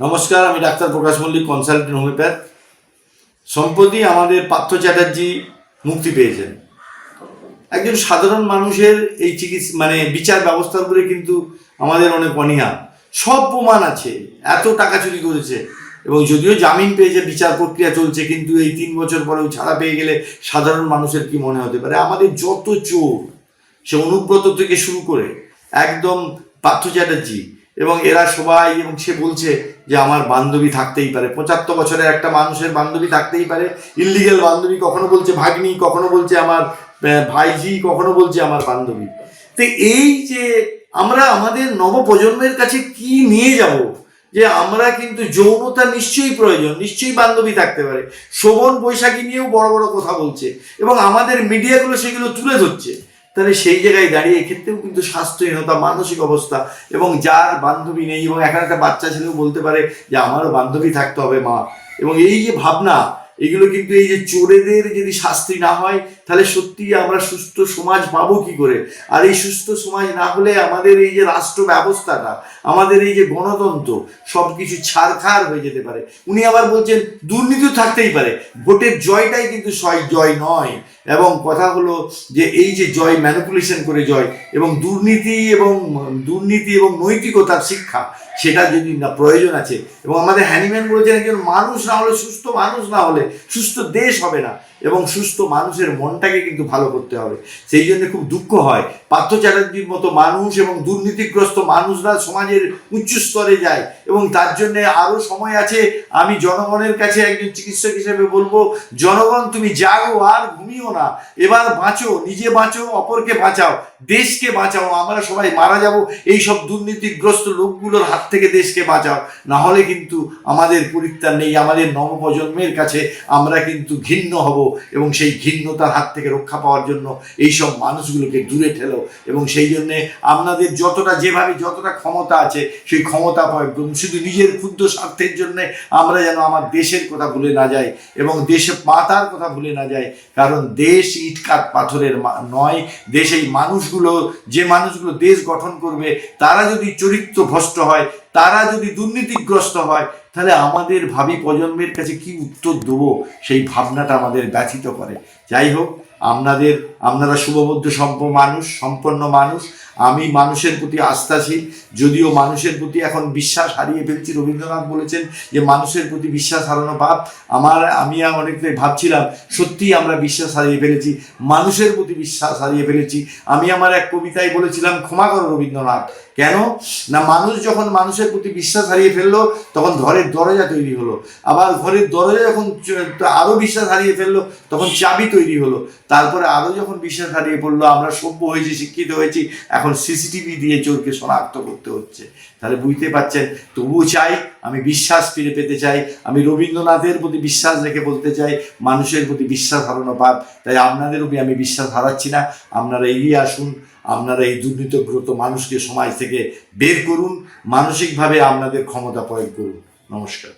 নমস্কার, আমি doctor Prakash Mallick consultant homeopath সম্প্রতি আমাদের পার্থ চ্যাটার্জি মুক্তি পেয়েছেন। একজন সাধারণ মানুষের এই চিকিৎসা মানে বিচার ব্যবস্থার উপরে কিন্তু আমাদের অনেক অনীহা। সব প্রমাণ আছে, এত টাকা চুরি করেছে। এবং যদিও জামিন পেয়েছে, বিচার প্রক্রিয়া চলছে, কিন্তু এই তিন বছর পরেও ছাড়া পেয়ে গেলে সাধারণ মানুষের কি মনে হতে পারে? আমাদের যত চোর, সে অনুব্রত থেকে শুরু করে একদম পার্থ চ্যাটার্জি এবং এরা সবাই, এবং সে বলছে যে আমার বান্ধবী থাকতেই পারে। পঁচাত্তর বছরের একটা মানুষের বান্ধবী থাকতেই পারে। ইলিগেল বান্ধবী কখনো বলছে ভাগ্নি, কখনো বলছে আমার ভাইঝি, কখনো বলছে আমার বান্ধবী। তো এই যে আমরা আমাদের নবপ্রজন্মের কাছে কি নিয়ে যাব? যে আমরা কিন্তু যৌনতা নিশ্চয়ই প্রয়োজন, নিশ্চয়ই বান্ধবী থাকতে পারে। শোভন বৈশাখী নিয়েও বড় বড় কথা বলছে। এবং আমাদের মিডিয়াগুলো সেগুলো তুলে ধরছে। তাহলে সেই জায়গায় দাঁড়িয়ে এক্ষেত্রেও কিন্তু স্বাস্থ্যহীনতা, মানসিক অবস্থা এবং যার বান্ধবী নেই এবং এখন একটা বাচ্চা ছেলেও বলতে পারে যে আমারও বান্ধবী থাকতে হবে মা। এবং এই যে ভাবনা এগুলো কিন্তু এই যে চোরেদের যদি শাস্তি না হয়, তাহলে সত্যি আমরা সুস্থ সমাজ পাবো কি করে? আর এই সুস্থ সমাজ না হলে আমাদের এই যে রাষ্ট্র ব্যবস্থাটা, আমাদের এই যে গণতন্ত্র সব কিছু ছাড়খাড় হয়ে যেতে পারে। উনি আবার বলছেন দুর্নীতিও থাকতেই পারে। ভোটের জয়টাই কিন্তু সয়, জয় নয়। এবং কথা হলো যে এই যে জয় ম্যানিপুলেশন করে জয়, এবং দুর্নীতি এবং দুর্নীতি এবং নৈতিকতার শিক্ষা সেটা যদি না প্রয়োজন আছে। এবং আমাদের হ্যানিম্যান বলেছেন একজন মানুষ না হলে সুস্থ মানুষ না হলে সুস্থ দেশ হবে না। এবং সুস্থ মানুষের মনটাকে কিন্তু ভালো করতে হবে। সেই জন্য খুব দুঃখ হয়। পার্থ চ্যাটার্জির মতো মানুষ এবং দুর্নীতিগ্রস্ত মানুষরা সমাজের উচ্চ স্তরে যায়। এবং তার জন্য আরও সময় আছে। আমি জনগণের কাছে একজন চিকিৎসক হিসেবে বলব, জনগণ, তুমি জাগো আর ঘুমিও না। এবার বাঁচো, নিজে বাঁচো, অপরকে বাঁচাও। দেশকে বাঁচাও, আমরা সবাই মারা যাব এই সব দুর্নীতিগ্রস্ত লোকগুলোর হাত থেকে দেশকে বাঁচাও। না হলে কিন্তু আমাদের পরিত্রাণ নেই, আমাদের নবপ্রজন্মের কাছে আমরা কিন্তু ঘিন্ন হব এবং সেই ঘিন্নতার হাত থেকে রক্ষা পাওয়ার জন্য এই সব মানুষগুলোকে দূরে ঠেলো। এবং সেই জন্যে আপনাদের যতটা যেভাবে যতটা ক্ষমতা আছে, সেই ক্ষমতা করুন শুধু নিজের ক্ষুদ্র স্বার্থের জন্যে আমরা যেন আমার দেশের কথা ভুলে না যাই এবং দেশে মাতার কথা ভুলে না যাই। কারণ দেশ ইটকাট পাথরের নয়, দেশ এই মানুষগুলো, যে মানুষগুলো দেশ গঠন করবে, তারা যদি চরিত্র ভ্রষ্ট হয়, তারা যদি দুর্নীতিগ্রস্ত হয়, তাহলে আমাদের ভাবি প্রজন্মের কাছে কি উত্তর দেবো? সেই ভাবনাটা আমাদের ব্যথিত করে। যাই হোক আপনাদের, আপনারা শুভবদ্ধ সম্প মানুষ, সম্পন্ন মানুষ। আমি মানুষের প্রতি আস্থাশীল, যদিও মানুষের প্রতি এখন বিশ্বাস হারিয়ে ফেলছি। রবীন্দ্রনাথ বলেছেন যে, মানুষের প্রতি বিশ্বাস হারানো পাপ। আমার, আমি অনেকটাই ভাবছিলাম, সত্যিই আমরা বিশ্বাস হারিয়ে ফেলেছি, মানুষের প্রতি বিশ্বাস হারিয়ে ফেলেছি। আমি আমার এক কবিতায় বলেছিলাম, ক্ষমা করো রবীন্দ্রনাথ। কেন? না, মানুষ যখন মানুষের প্রতি বিশ্বাস হারিয়ে ফেলল, তখন ঘরের দরজা তৈরি হলো। আবার ঘরের দরজা যখন চ- আরও বিশ্বাস হারিয়ে ফেলল, তখন চাবি তৈরি হলো। তারপরে আরও যখন বিশ্বাস হারিয়ে পড়ল, আমরা সভ্য হয়েছি, শিক্ষিত হয়েছি, এখন সিসিটিভি দিয়ে চোরকে শনাক্ত করতে হচ্ছে। তাহলে বুঝতে পারছেন, তবুও চাই, আমি বিশ্বাস ফিরে পেতে চাই, আমি রবীন্দ্রনাথের প্রতি বিশ্বাস রেখে বলতে চাই, মানুষের প্রতি বিশ্বাস হারানো পাপ তাই আপনাদের উপরে আমি বিশ্বাস হারাচ্ছি না, আপনারা এগিয়ে আসুন, আপনারা এই দুর্নীতিগ্রত মানুষকে সমাজ থেকে বের করুন, মানসিকভাবে আপনাদের ক্ষমতা প্রয়োগ করুন। নমস্কার।